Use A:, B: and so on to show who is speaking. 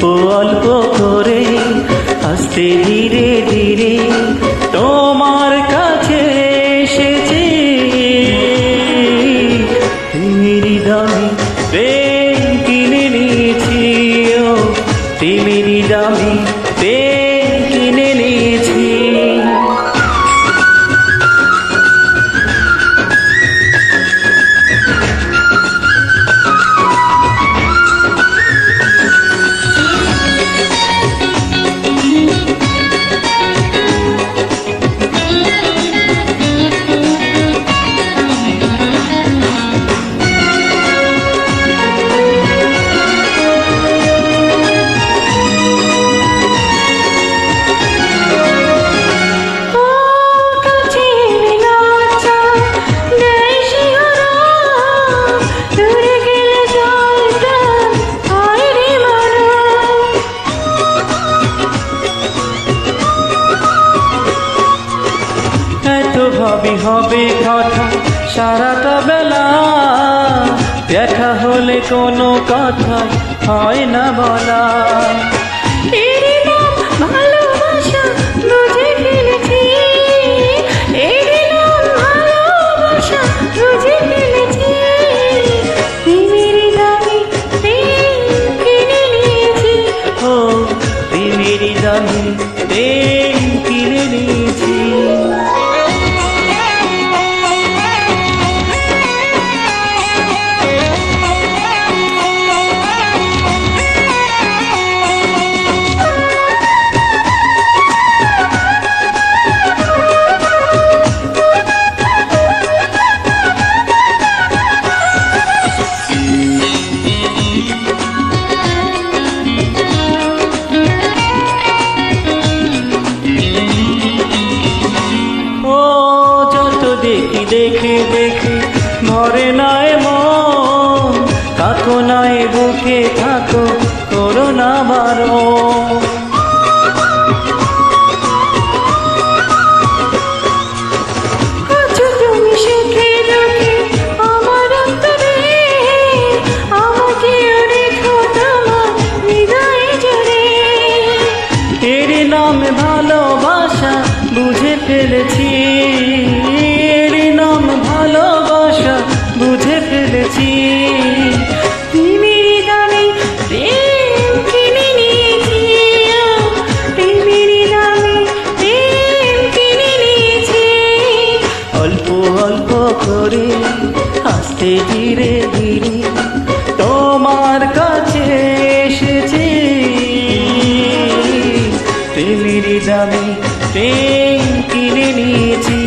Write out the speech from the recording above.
A: অল্প অল্প করে আস্তে ধীরে ধীরে তোমার কাছে এসেছি। তিমিরি দামি প্রেম কিনে নিয়েছি তিমিরি দামি ভাবি হবে কথা সারাটা বেলা। দেখা হলে কোনো কথা হয় না বলা। দামি দেখে ভরে নয় মন কাকো নয় বুকে থাকো বারো
B: জুড়ে
A: এর নাম ভালোবাসা বুঝে ফেলেছি আস্তে ধীরে ধীরে তোমার কাছে এসেছি। প্রেমের দামে প্রেম কিনে নিয়েছি।